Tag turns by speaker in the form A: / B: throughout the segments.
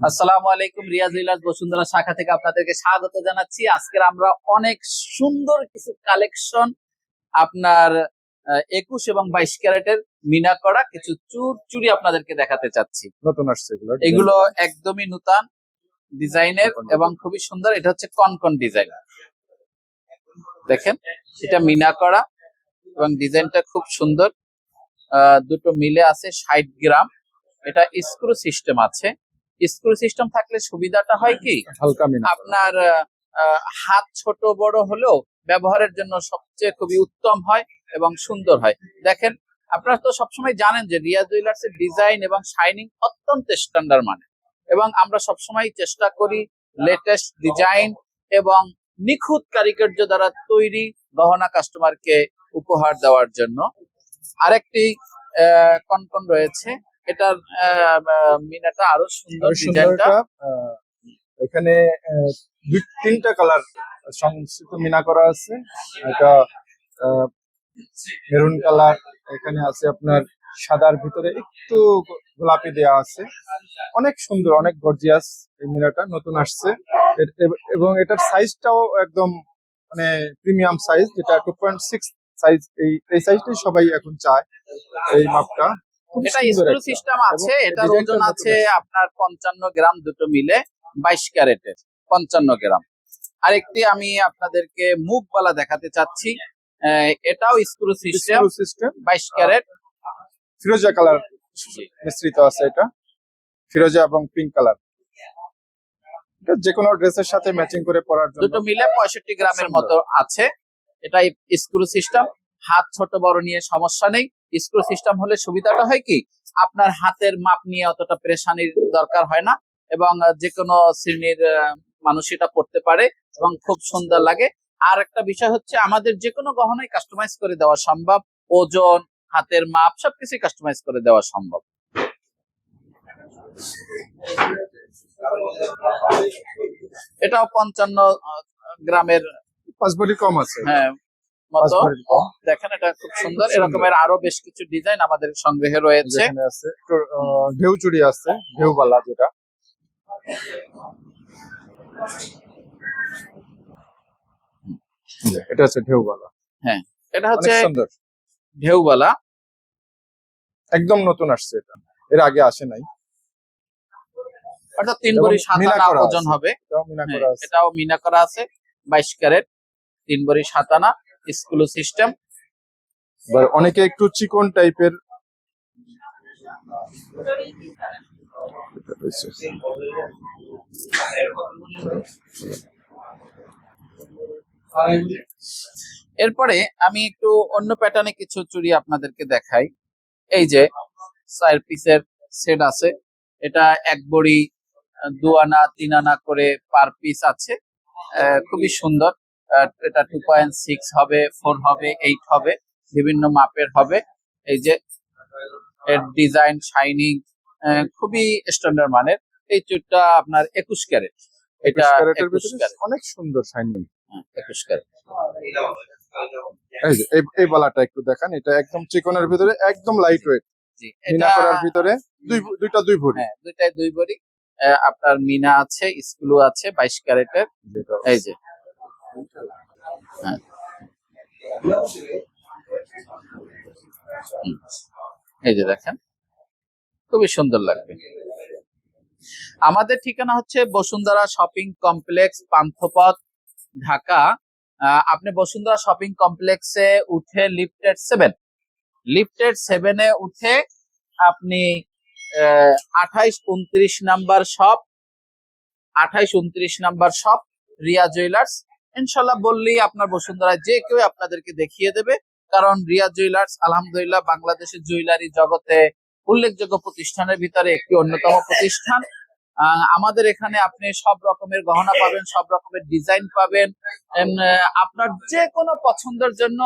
A: আসসালামু আলাইকুম রিয়াজ ইলাজ বসুন্ধরা শাখা থেকে আপনাদেরকে স্বাগত জানাচ্ছি। আজকের আমরা অনেক সুন্দর কিছু কালেকশন আপনার একুশ এবং বাইশ ক্যারেটের মিনা করা কিছু চুর চুরি আপনাদেরকে দেখাতে চাচ্ছি।
B: নতুন আসছে এগুলো
A: এগুলো একদমই নূতন ডিজাইনের এবং খুবই সুন্দর। এটা হচ্ছে কনকন ডিজাইন। দেখেন এটা মিনা করা এবং ডিজাইনটা খুব সুন্দর। আহ, দুটো মিলে আছে ষাট গ্রাম। এটা স্ক্রু সিস্টেম আছে। স্ক্রু সিস্টেম থাকলে সুবিধাটা হয় কি? আপনার হাত ছোট বড় হলেও ব্যবহারের জন্য সবচেয়ে খুবই উত্তম হয় এবং সুন্দর হয়। দেখেন আপনারা তো সবসময় জানেন যে রিয়া জুয়েলার্স এর ডিজাইন এবং শাইনিং অত্যন্ত স্ট্যান্ডার্ড মানে এবং আমরা সবসময় চেষ্টা করি লেটেস্ট ডিজাইন এবং নিখুঁত কারিকার্য দ্বারা তৈরি গহনা কাস্টমারকে উপহার দেওয়ার জন্য। আরেকটি আহ, কনকন রয়েছে এটার মিনাটা আরও সুন্দর ডিজাইনটা
B: এখানে দুই তিনটা কালার সংশ্লিষ্ট মিনা করা আছে। এটা মেরুন কালার এখানে আছে আপনার সাদার ভিতরে একটু গোলাপি দেয়া আছে। অনেক সুন্দর অনেক গর্জিয়াস এই মিনাটা নতুন আসছে। এবং এটার সাইজটাও একদম মানে প্রিমিয়াম সাইজ যেটা টু পয়েন্ট সিক্স সাইজ এই এই সাইজটাই সবাই এখন চায় এই মাপটা।
A: এটা স্ক্রু। সিস্টেম আছে এটার ওজন আছে আপনার পঞ্চান্ন গ্রাম দুটো মিলে বাইশ ক্যারেটের পঞ্চান্ন গ্রাম। আরেকটি আমি আপনাদেরকে মুখবালা দেখাতে চাচ্ছি এটাও স্ক্রু সিস্টেম
B: সিস্টেম
A: বাইশ ক্যারেট।
B: ফিরোজা কালার মিশ্রিত আছে এটা। ফিরোজা এবং পিঙ্ক কালার যে কোনো ড্রেসের সাথে ম্যাচিং করে পরার জন্য।
A: দুটো মিলে পঁয়ষট্টি গ্রামের মতো আছে। এটা স্ক্রু সিস্টেম হাত ছোট বড় নিয়ে সমস্যা নেই। স্ক্রু সিস্টেম হলে সুবিধাটা হয় কি? আপনার হাতের মাপ নিয়ে অতটা প্রেশানির দরকার হয় না এবং যে কোনো শ্রেণির মানুষ এটা করতে পারে এবং খুব সুন্দর লাগে। আর একটা বিষয় হচ্ছে আমাদের যে কোনো গহনায় কাস্টমাইজ করে দেওয়া সম্ভব। ওজন হাতের মাপ সবকিছু কাস্টমাইজ করে দেওয়া সম্ভব। এটাও পঞ্চান্ন গ্রামের
B: পাঁচ বডি কম আছে।
A: হ্যাঁ মতো। দেখেন এটা খুব সুন্দর। এরকমের আরও বেশ কিছু ডিজাইন আমাদের সংগ্রহে রয়েছে।
B: ঢেউ চুড়ি আছে ঢেউবালা যেটা। এটা হচ্ছে ঢেউবালা।
A: এটা হচ্ছে
B: সুন্দর।
A: ঢেউবালা।
B: একদম নতুন আসছে এটা। এর আগে আসে নাই।
A: অর্থাৎ তিন বড়ি সাত আনা ওজন হবে।
B: এটাও মিনা
A: হ্যাঁ,
B: করা আছে।
A: এটাও মিনা করা আছে বাইশ ক্যারেট। তিন বড়ি সাত আনা। স্কুল সিস্টেম
B: এবার অনেকে একটু চিকন টাইপের
A: এরপরে আমি একটু অন্য প্যাটার্নে কিছু চুড়ি আপনাদেরকে দেখাই। এই যে চার পিসের সেট আছে। এটা এক বড়ি দু আনা তিন আনা করে পার পিস আছে। খুবই সুন্দর। এটা টু পয়েন্ট সিক্স হবে ফোর হবে এইট হবে বিভিন্ন মাপের হবে। এই যে এর ডিজাইন শাইনিং খুবই স্ট্যান্ডার্ড মানের। এই চুটটা আপনার একুশ ক্যারেট। এটা একুশ ক্যারেট।
B: অনেক সুন্দর শাইনিং
A: একুশ ক্যারেট।
B: এই যে এই- বালাটা একটু দেখান। এটা একদম চিকনের ভিতরে একদম লাইট ওয়েট
A: জি এটা
B: ভিতরে দুই দুইটা দুই ভরি।
A: হ্যাঁ দুইটাই দুই আহ, আপনার মিনা আছে স্কুলও আছে বাইশ ক্যারেটের। এই যে এই যে দেখেন, খুবই সুন্দর লাগবে। আমাদের ঠিকানা হচ্ছে বসুন্ধরা শপিং কমপ্লেক্স, পান্থপথ, ঢাকা। আপনি বসুন্ধরা শপিং কমপ্লেক্সে উঠে লিফটেড সেভেন লিফটেড সেভেনে উঠে আপনি আঠাইশ উনত্রিশ নাম্বার শপ, আঠাইশ উনত্রিশ নাম্বার শপ, রিয়া জুয়েলার্স। ইনশাল্লাহ বললেই আপনার বসুন্ধরায় যে কেউ আপনাদেরকে দেখিয়ে দেবে। কারণ রিয়া জুয়েলার্স, আলহামদুলিল্লাহ বাংলাদেশের জুয়েলারি জগতে উল্লেখযোগ্য প্রতিষ্ঠানের ভিতরে একটি অন্যতম প্রতিষ্ঠান। আমাদের এখানে আপনি সব রকমের গহনা পাবেন, সব রকমের ডিজাইন পাবেন। আপনার যে কোনো পছন্দের জন্য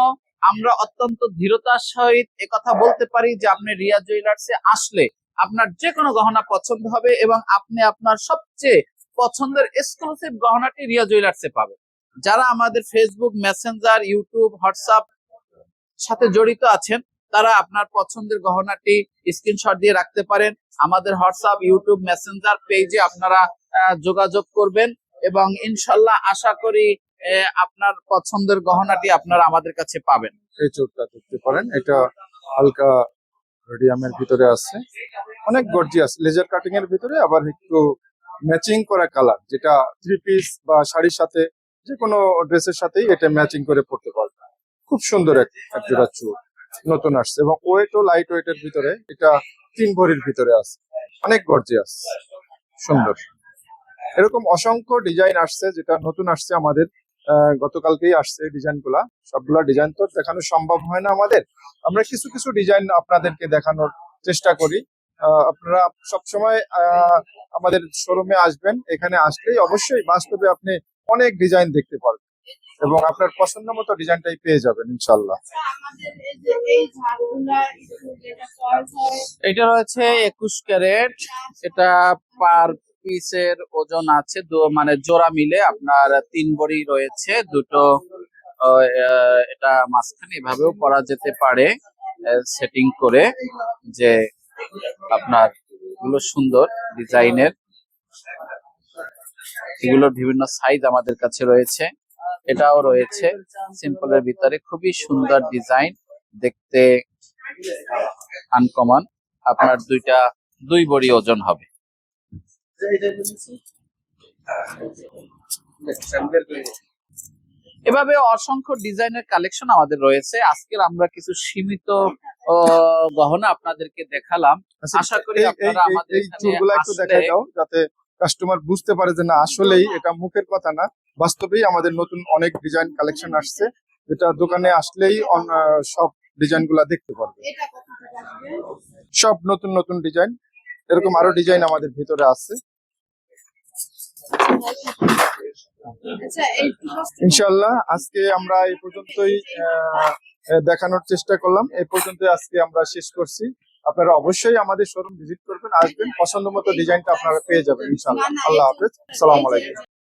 A: আমরা অত্যন্ত ধীরতার সহিত কথা বলতে পারি যে আপনি রিয়া জুয়েলার্সে আসলে আপনার যে কোনো গহনা পছন্দ হবে এবং আপনি আপনার সবচেয়ে পছন্দের এক্সক্লুসিভ গহনাটি রিয়া জুয়েলার্সে পাবেন। যারা আমাদের ফেসবুক মেসেঞ্জার ইউটিউব হোয়াটসঅ্যাপ সাথে জড়িত আছেন, তারা আপনার পছন্দের গহনাটি স্ক্রিনশট দিয়ে রাখতে পারেন। আমাদের হোয়াটসঅ্যাপ ইউটিউব মেসেঞ্জার পেজে আপনারা যোগাযোগ করবেন এবং ইনশাল্লাহ আশা করি আপনার পছন্দের গহনাটি আপনারা আমাদের কাছে পাবেন।
B: এই চোরটা দেখতে পারেন। এটা হালকা রেডিয়ামের ভিতরে আছে। অনেক গর্জিয়াস লেজার কাটিং এর ভিতরে, আবার একটু ম্যাচিং করা কালার যেটা থ্রি পিস বা শাড়ির সাথে যে কোনো ড্রেসের সাথেই এটা ম্যাচিং করে পড়তে পারবে। খুব সুন্দর এক জোড়া চুর নতুন আসছে এবং ওয়েট ও লাইট ওয়েটের ভিতরে এটা তিন ভরির ভিতরে আছে। অনেক গর্জিয়াস সুন্দর। এরকম অসংখ্য ডিজাইন আসছে যেটা নতুন আসছে আমাদের। গতকালকেই আসছে ডিজাইনগুলা সবগুলা ডিজাইন তো দেখানো সম্ভব হয় না আমাদের। আমরা কিছু কিছু ডিজাইন আপনাদেরকে দেখানোর চেষ্টা করি। আপনারা সবসময় আমাদের শোরুমে আসবেন। এখানে আসলেই অবশ্যই বাস্তবে আপনি অনেক ডিজাইন দেখতে পারবেন এবং আপনার পছন্দ মতো ডিজাইনটাই পেয়ে যাবেন ইনশাল্লাহ
C: হয়
A: এটা রয়েছে একুশ ক্যারেট। এটা পার পিসের ওজন আছে দু- মানে জোড়া মিলে আপনার তিন বড়ি রয়েছে দুটো এটা মাঝখানে এভাবেও করা যেতে পারে সেটিং করে যে আপনার এগুলো সুন্দর ডিজাইনের এগুলোর বিভিন্ন সাইজ আমাদের কাছে রয়েছে। এটাও রয়েছে। সিম্পলের ভিতরে খুবই সুন্দর ডিজাইন দেখতে আনকমন আপনার দুইটা দুই বড়ি ওজন হবে। এভাবে অসংখ্য ডিজাইনের কালেকশন আমাদের রয়েছে। আজকের আমরা কিছু সীমিত গহনা আপনাদেরকে দেখালাম। আশা করি আপনারা আমাদের এখানে
B: একটু দেখাই দাও যাতে কাস্টমার বুঝতে পারে যে না আসলেই এটা মুখের কথা না। বাস্তবেই আমাদের নতুন অনেক ডিজাইন কালেকশন আসছে। এটা দোকানে আসলেই সব ডিজাইনগুলা দেখতে পারবে। সব নতুন নতুন ডিজাইন এরকম আরও ডিজাইন আমাদের ভিতরে আছে।
C: আচ্ছা
B: ইনশাল্লাহ আজকে আমরা এই পর্যন্তই দেখানোর চেষ্টা করলাম। এই পর্যন্তই আজকে আমরা শেষ করছি। আপনারা অবশ্যই আমাদের শোরুম ভিজিট করবেন আসবেন পছন্দ মতো ডিজাইনটা আপনারা পেয়ে যাবেন ইনশাল্লাহ আল্লাহ হাফেজ। সালাম আলাইকুম।